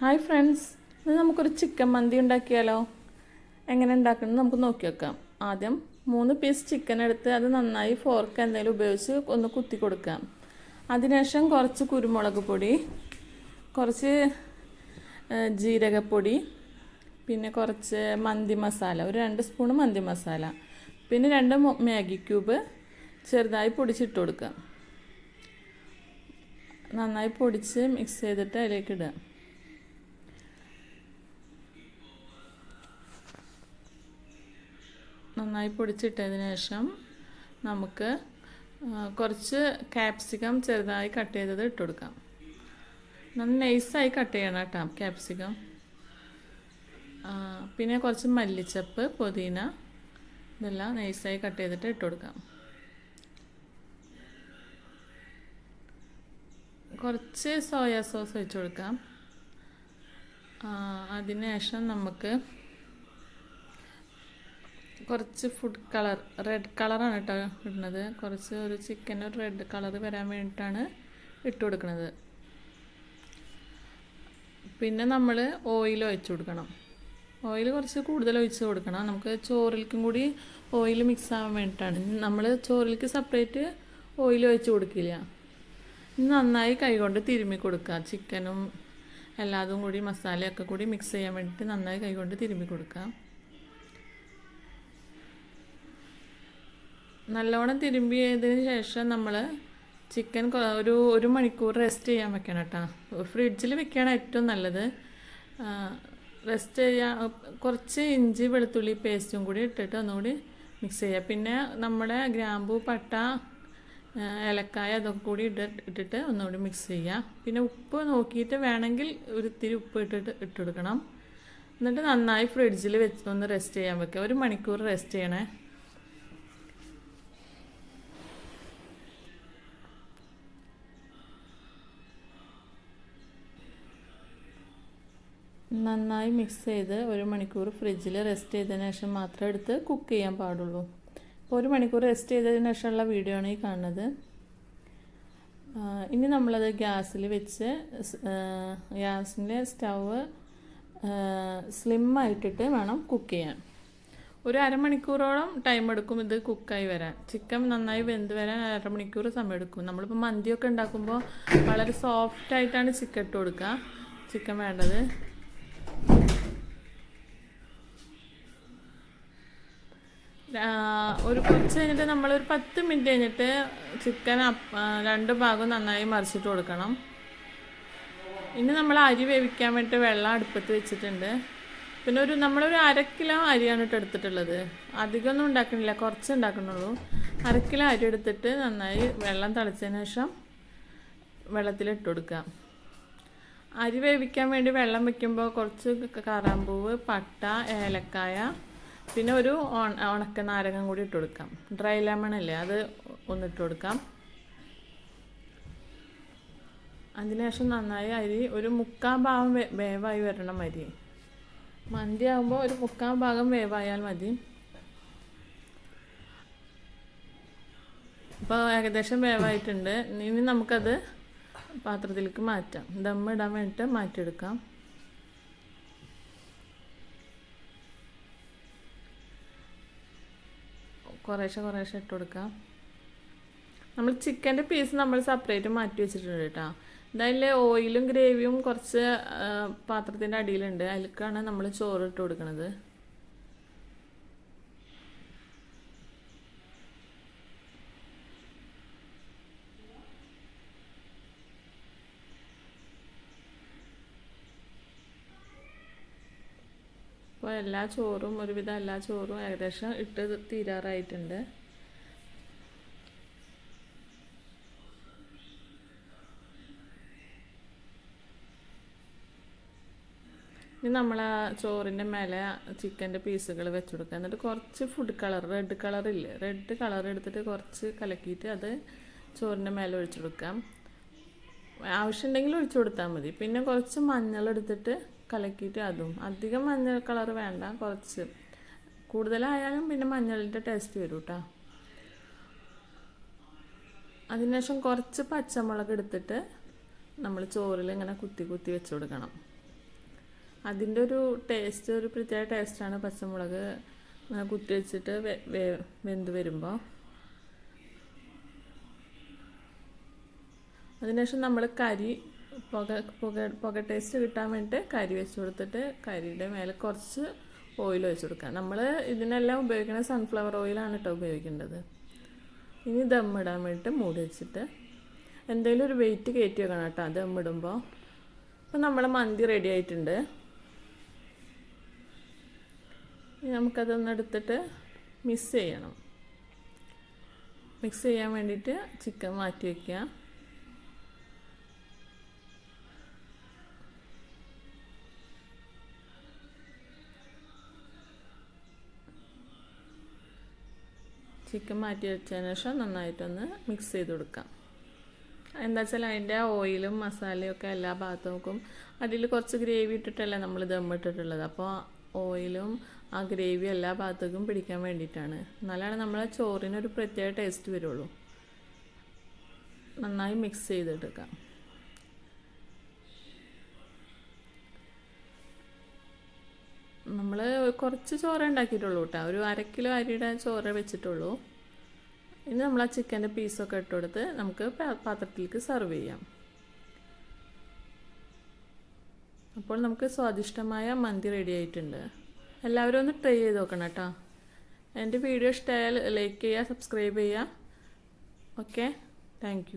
Hi friends ഇന്ന് നമുക്കൊരു chicken മന്തി ഉണ്ടാക്കിയാലോ? എങ്ങനെ ഉണ്ടാക്കണമെന്ന് നമുക്ക് നോക്കി വെക്കാം. ആദ്യം മൂന്ന് പീസ് ചിക്കൻ എടുത്ത് അത് നന്നായി ഫോർക്ക് എന്തെങ്കിലും ഉപയോഗിച്ച് ഒന്ന് കുത്തി കൊടുക്കാം. അതിനുശേഷം കുറച്ച് കുരുമുളക് പൊടി കുറച്ച് ജീരകപ്പൊടി പിന്നെ കുറച്ച് മന്തി മസാല ഒരു രണ്ട് സ്പൂൺ മന്തി മസാല പിന്നെ രണ്ട് മാഗി ക്യൂബ് ചെറുതായി പൊടിച്ചിട്ട് കൊടുക്കാം. നന്നായി പൊടിച്ച് മിക്സ് ചെയ്തിട്ട് അതിലേക്ക് ഇടുക. നന്നായി പൊടിച്ചിട്ടതിന് ശേഷം നമുക്ക് കുറച്ച് ക്യാപ്സിക്കം ചെറുതായി കട്ട് ചെയ്തത് ഇട്ട് കൊടുക്കാം. നല്ല നൈസായി കട്ട് ചെയ്യണം കേട്ടോ ക്യാപ്സിക്കം പിന്നെ കുറച്ച് മല്ലിച്ചപ്പ് പുതിന ഇതെല്ലാം നൈസായി കട്ട് ചെയ്തിട്ട് ഇട്ട് കൊടുക്കാം. കുറച്ച് സോയാ സോസ് ഒഴിച്ചു കൊടുക്കാം. അതിനുശേഷം അതിന് നമുക്ക് കുറച്ച് ഫുഡ് കളർ റെഡ് കളറാണ് കേട്ടോ ഇടുന്നത്. കുറച്ച് ഒരു ചിക്കൻ ഒരു റെഡ് കളർ വരാൻ വേണ്ടിയിട്ടാണ് ഇട്ട് കൊടുക്കുന്നത്. പിന്നെ നമ്മൾ ഓയിൽ ഒഴിച്ചു കൊടുക്കണം. ഓയിൽ കുറച്ച് കൂടുതൽ ഒഴിച്ച് കൊടുക്കണം. നമുക്ക് ചോറിലേക്കും കൂടി ഓയിൽ മിക്സ് ആവാൻ വേണ്ടിയിട്ടാണ് നമ്മൾ ചോറിലേക്ക് സെപ്പറേറ്റ് ഓയിൽ ഒഴിച്ച് കൊടുക്കില്ല. നന്നായി കൈകൊണ്ട് തിരുമ്മി കൊടുക്കുക. ചിക്കനും എല്ലാതും കൂടി മസാലയൊക്കെ കൂടി മിക്സ് ചെയ്യാൻ വേണ്ടിയിട്ട് നന്നായി കൈകൊണ്ട് തിരുമ്മി കൊടുക്കാം നല്ലോണം തിരുമ്പിയതിന് ശേഷം നമ്മൾ ചിക്കൻ ഒരു ഒരു മണിക്കൂർ റെസ്റ്റ് ചെയ്യാൻ വെക്കണം കേട്ടോ ഫ്രിഡ്ജിൽ വെക്കുകയാണ് ഏറ്റവും നല്ലത്. റെസ്റ്റ് ചെയ്യാൻ കുറച്ച് ഇഞ്ചി വെളുത്തുള്ളി പേസ്റ്റും കൂടി ഇട്ടിട്ട് ഒന്നുകൂടി മിക്സ് ചെയ്യുക പിന്നെ നമ്മുടെ ഗ്രാമ്പു പട്ട ഏലക്കായ അതൊക്കെ കൂടി ഇട്ട് ഇട്ടിട്ട് ഒന്നുകൂടി മിക്സ് ചെയ്യുക പിന്നെ ഉപ്പ് നോക്കിയിട്ട് വേണമെങ്കിൽ ഒരു ഇത്തിരി ഉപ്പ് ഇട്ടിട്ട് ഇട്ടെടുക്കണം എന്നിട്ട് നന്നായി ഫ്രിഡ്ജിൽ വെച്ച് ഒന്ന് റെസ്റ്റ് ചെയ്യാൻ വെക്കുക ഒരു മണിക്കൂർ റെസ്റ്റ് ചെയ്യണേ. നന്നായി മിക്സ് ചെയ്ത് ഒരു മണിക്കൂർ ഫ്രിഡ്ജിൽ റെസ്റ്റ് ചെയ്തതിന് ശേഷം മാത്രം എടുത്ത് കുക്ക് ചെയ്യാൻ പാടുള്ളൂ. അപ്പോൾ ഒരു മണിക്കൂർ റെസ്റ്റ് ചെയ്തതിന് ശേഷമുള്ള വീഡിയോ ആണ് ഈ കാണുന്നത്. ഇനി നമ്മളത് ഗ്യാസിൽ വെച്ച് ഗ്യാസിന്റെ സ്റ്റവ് സ്ലിമ്മായിട്ടിട്ട് വേണം കുക്ക് ചെയ്യാൻ. ഒരു അരമണിക്കൂറോളം ടൈം എടുക്കും ഇത് കുക്കായി വരാൻ. ചിക്കൻ നന്നായി വെന്ത് വരാൻ അരമണിക്കൂർ സമയം എടുക്കും. നമ്മളിപ്പോൾ മന്തിയൊക്കെ ഉണ്ടാക്കുമ്പോൾ വളരെ സോഫ്റ്റായിട്ടാണ് ചിക്കൻ ഇട്ട് കൊടുക്കുക. ചിക്കൻ വേണ്ടത് ആ, ഒരു കുറച്ച് കഴിഞ്ഞിട്ട് നമ്മളൊരു പത്ത് മിനിറ്റ് കഴിഞ്ഞിട്ട് ചിക്കൻ രണ്ട് ഭാഗം നന്നായി മറിച്ചിട്ട് കൊടുക്കണം. ഇനി നമ്മൾ അരി വേവിക്കാൻ വേണ്ടി വെള്ളം അടുപ്പത്ത് വെച്ചിട്ടുണ്ട്. പിന്നെ ഒരു നമ്മളൊരു അര കിലോ അരിയാണ് ഇട്ട് എടുത്തിട്ടുള്ളത്. അധികമൊന്നും ഉണ്ടാക്കണില്ല കുറച്ച് ഉണ്ടാക്കണുള്ളൂ. അര കിലോ അരി എടുത്തിട്ട് നന്നായി വെള്ളം തിളച്ചതിന് ശേഷം വെള്ളത്തിലിട്ട് കൊടുക്കുക. അരി വേവിക്കാൻ വേണ്ടി വെള്ളം വെക്കുമ്പോൾ കുറച്ച് കറാമ്പൂവ് പട്ട ഏലക്കായ പിന്നെ ഒരു ഉണക്ക നാരകം കൂടി ഇട്ട് കൊടുക്കാം. ഡ്രൈ ലെമൺ അല്ലേ അത് ഒന്നിട്ട് കൊടുക്കാം. അതിനുശേഷം നന്നായി അരി ഒരു മുക്കാൽ ഭാഗം വേവായി വരണം അരി. മന്തി ആകുമ്പോൾ ഒരു മുക്കാൽ ഭാഗം വേവായാൽ മതി. ഇപ്പോൾ ഏകദേശം വേവായിട്ടുണ്ട്. ഇനി നമുക്കത് പാത്രത്തിലേക്ക് മാറ്റാം. ദമ്മിടാൻ വേണ്ടിയിട്ട് മാറ്റിയെടുക്കാം. കുറേശ്ശെ കുറേശ്ശെ ഇട്ട് കൊടുക്കാം. നമ്മൾ ചിക്കന്റെ പീസ് നമ്മൾ സെപ്പറേറ്റ് മാറ്റി വെച്ചിട്ടുണ്ട് കേട്ടോ. എന്തായാലും ഓയിലും ഗ്രേവിയും കുറച്ച് പാത്രത്തിന്റെ അടിയിലുണ്ട്. അതിലേക്കാണ് നമ്മൾ ചോറ് ഇട്ട് കൊടുക്കുന്നത് അപ്പോൾ എല്ലാ ചോറും ഒരുവിധം എല്ലാ ചോറും ഏകദേശം ഇട്ട് തീരാറായിട്ടുണ്ട്. ഇനി നമ്മൾ ആ ചോറിന്റെ മേലെ ചിക്കന്റെ പീസുകൾ വെച്ച് കൊടുക്കുക. എന്നിട്ട് കുറച്ച് ഫുഡ് കളർ റെഡ് കളറില്ലേ റെഡ് കളർ എടുത്തിട്ട് കുറച്ച് കലക്കിയിട്ട് അത് ചോറിന്റെ മേലെ ഒഴിച്ചു കൊടുക്കാം. ആവശ്യമുണ്ടെങ്കിൽ ഒഴിച്ചു കൊടുത്താൽ മതി. പിന്നെ കുറച്ച് മഞ്ഞൾ എടുത്തിട്ട് കലക്കിയിട്ട് അതും. അധികം മഞ്ഞൾ കളർ വേണ്ട കുറച്ച്. കൂടുതലായാലും പിന്നെ മഞ്ഞളിന്റെ ടേസ്റ്റ് വരും കേട്ടോ അതിനുശേഷം കുറച്ച് പച്ചമുളക് എടുത്തിട്ട് നമ്മൾ ചോറിൽ ഇങ്ങനെ കുത്തി കുത്തി വെച്ച് കൊടുക്കണം. അതിന്റെ ഒരു ടേസ്റ്റ് ഒരു പ്രത്യേക ടേസ്റ്റാണ് പച്ചമുളക് ഇങ്ങനെ കുത്തി വെച്ചിട്ട് വെന്ത് വരുമ്പോൾ അതിനുശേഷം നമ്മൾ കരി പുക പുക പുക ടേസ്റ്റ് കിട്ടാൻ വേണ്ടിയിട്ട് കരി വെച്ച് കൊടുത്തിട്ട് കരിയുടെ മേലെ കുറച്ച് ഓയിൽ വെച്ച് കൊടുക്കുക. നമ്മൾ ഇതിനെല്ലാം ഉപയോഗിക്കുന്നത് സൺഫ്ലവർ ഓയിലാണ് കേട്ടോ ഉപയോഗിക്കേണ്ടത്. ഇനി ദമ്മിടാൻ വേണ്ടിയിട്ട് മൂടി വെച്ചിട്ട് എന്തെങ്കിലും ഒരു വെയിറ്റ് കയറ്റി വെക്കണം കേട്ടോ ദമ്മിടുമ്പോൾ അപ്പോൾ നമ്മളെ മന്തി റെഡി ആയിട്ടുണ്ട്. നമുക്കതൊന്ന് എടുത്തിട്ട് മിക്സ് ചെയ്യണം. മിക്സ് ചെയ്യാൻ വേണ്ടിയിട്ട് ചിക്കൻ മാറ്റി വയ്ക്കുക ചിക്കൻ മാറ്റി വെച്ചതിന് ശേഷം നന്നായിട്ടൊന്ന് മിക്സ് ചെയ്ത് കൊടുക്കാം. എന്താ വെച്ചാൽ അതിന്റെ ഓയിലും മസാലയും ഒക്കെ എല്ലാ ഭാഗത്തും അതിൽ കുറച്ച് ഗ്രേവി ഇട്ടിട്ടല്ലേ നമ്മൾ ദമ്മിട്ടിട്ടുള്ളത് അപ്പോൾ ഓയിലും ആ ഗ്രേവി എല്ലാ ഭാഗത്തേക്കും പിടിക്കാൻ വേണ്ടിയിട്ടാണ്. എന്നാലാണ് നമ്മളെ ചോറിനൊരു പ്രത്യേക ടേസ്റ്റ് വരുള്ളൂ. നന്നായി മിക്സ് ചെയ്തെടുക്കാം നമ്മൾ കുറച്ച് ചോറ് ഉണ്ടാക്കിയിട്ടുള്ളൂ കേട്ടോ ഒരു അര കിലോ അരിയുടെ ചോറ് വെച്ചിട്ടുള്ളൂ. ഇനി നമ്മൾ ആ ചിക്കന്റെ പീസൊക്കെ ഇട്ട് കൊടുത്ത് നമുക്ക് പാത്രത്തിലേക്ക് സെർവ് ചെയ്യാം. അപ്പോൾ നമുക്ക് സ്വാദിഷ്ടമായ മന്തി റെഡി ആയിട്ടുണ്ട്. എല്ലാവരും ഒന്ന് ട്രൈ ചെയ്ത് നോക്കണം കേട്ടോ എന്റെ വീഡിയോ ഇഷ്ടമായാൽ ലൈക്ക് ചെയ്യുക സബ്സ്ക്രൈബ് ചെയ്യുക. Okay thank